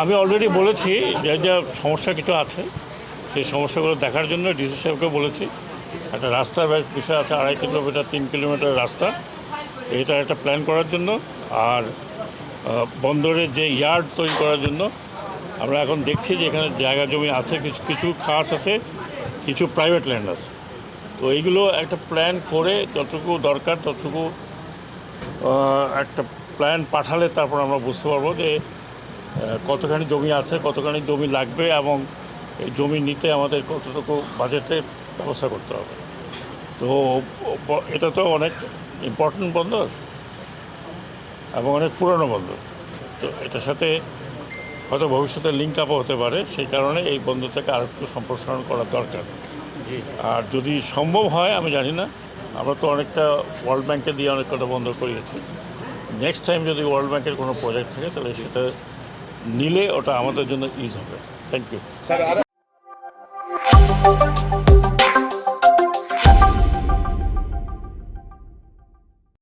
আমি অলরেডি বলেছি, যে যা সমস্যা কিছু আছে, সেই সমস্যাগুলো দেখার জন্য ডিসি সাহেবকে বলেছি। একটা রাস্তার বিষয় আছে, আড়াই কিলোমিটার, তিন কিলোমিটার রাস্তা। এটা একটা প্ল্যান করার জন্য। আর বন্দরের যে ইয়ার্ড তৈরি করার জন্য, আমরা এখন দেখছি যে এখানে জায়গা জমি আছে, কিছু কিছু খাস আছে, কিছু প্রাইভেট ল্যান্ড আছে। তো এইগুলো একটা প্ল্যান করে যতটুকু দরকার, ততটুকু একটা প্ল্যান পাঠালে তারপর আমরা বুঝতে পারব যে কতখানি জমি আছে কতখানি জমি লাগবে এবং এই জমি নিতে আমাদের কতটুকু বাজেটের ব্যবস্থা করতে হবে। তো এটা তো অনেক ইম্পর্টেন্ট বন্দর এবং অনেক পুরনো বন্দর। তো এটার সাথে হয়তো ভবিষ্যতে লিঙ্ক আপও হতে পারে সেই কারণে এই বন্দর থেকে আর একটু সম্প্রসারণ করা দরকার। আর যদি সম্ভব হয় আমি জানি না আমরা তো অনেকটা ওয়ার্ল্ড ব্যাংকে দিয়ে অনেক কটা বন্ধ করিয়েছি। নেক্সট টাইম যদি ওয়ার্ল্ড ব্যাংকের কোনো প্রজেক্ট থাকে তাহলে সেটা নিলে ওটা আমাদের জন্য ইজ হবে। Thank you sir